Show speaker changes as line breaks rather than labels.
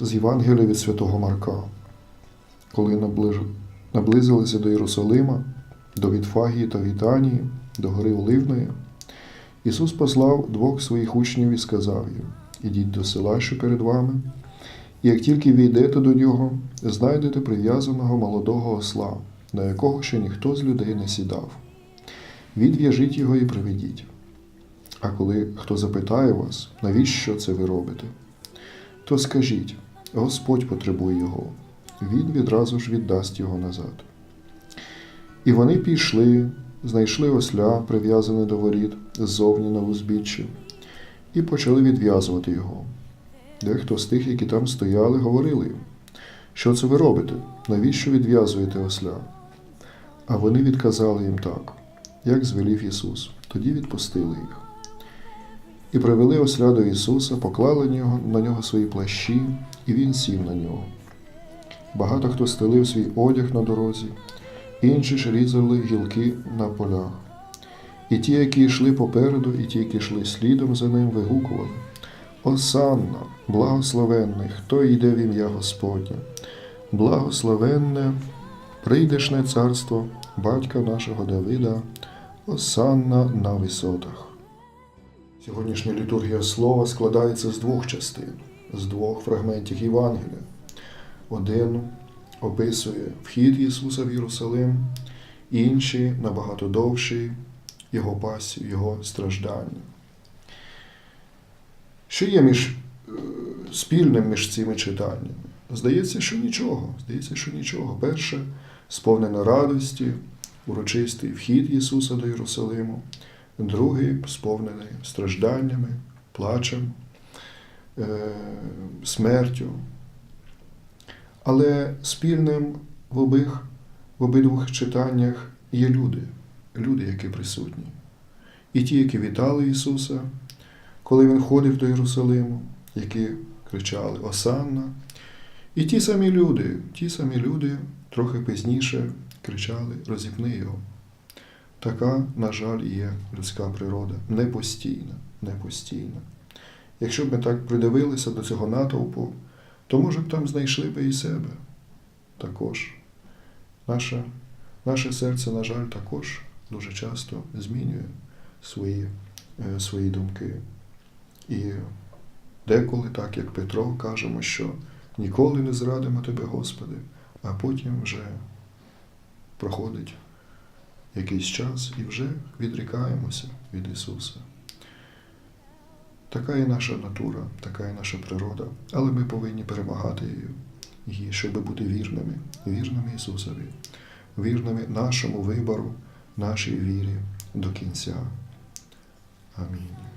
з Євангелія від Святого Марка. Коли наблизилися до Єрусалима, до Вітфагії та Вітанії, до гори Оливної, Ісус послав двох своїх учнів і сказав їм: Ідіть до села, що перед вами, і як тільки війдете до нього, знайдете прив'язаного молодого осла, на якого ще ніхто з людей не сідав. Відв'яжіть його і приведіть. А коли хто запитає вас, навіщо це ви робите, то скажіть, Господь потребує його, він відразу ж віддасть його назад. І вони пішли, знайшли осля, прив'язане до воріт, ззовні на узбіччі, і почали відв'язувати його. Дехто з тих, які там стояли, говорили їм, що це ви робите? Навіщо відв'язуєте осля? А вони відказали їм так, як звелів Ісус, тоді відпустили їх. І привели осля до Ісуса, поклали на нього свої плащі, і він сів на нього. Багато хто стелив свій одяг на дорозі, інші ж різали гілки на полях. І ті, які йшли попереду, і ті, які йшли слідом за ним, вигукували Осанна, благословенний, хто йде в ім'я Господнє, благословенне, прийдешне царство батька нашого Давида, Осанна на висотах. Сьогоднішня літургія слова складається з двох частин, з двох фрагментів Євангелія. Один описує вхід Ісуса в Єрусалим, інший набагато довший Його пасію, Його страждання. Що є між, е, спільним між цими читаннями? Здається, що нічого. Здається, що нічого. Перше, сповнене радості, урочистий вхід Ісуса до Єрусалиму, другий сповнений стражданнями, плачем, е, смертю. Але спільним в обох, в обидвох читаннях є люди, люди, які присутні. І ті, які вітали Ісуса, коли Він ходив до Єрусалиму, які кричали Осанна. І ті самі люди, ті самі люди трохи пізніше кричали Розіпни його. Така, на жаль, є людська природа, непостійна, непостійна. Якщо б ми так придивилися до цього натовпу, то, може б, там знайшли би і себе також. Наше, наше серце, на жаль, також дуже часто змінює свої, е, свої думки. І деколи, так як Петро, кажемо, що ніколи не зрадимо Тебе, Господи, а потім вже проходить якийсь час і вже відрікаємося від Ісуса. Така є наша натура, така є наша природа, але ми повинні перемагати її, щоб бути вірними, вірними Ісусові, вірними нашому вибору, нашій вірі до кінця. Амінь.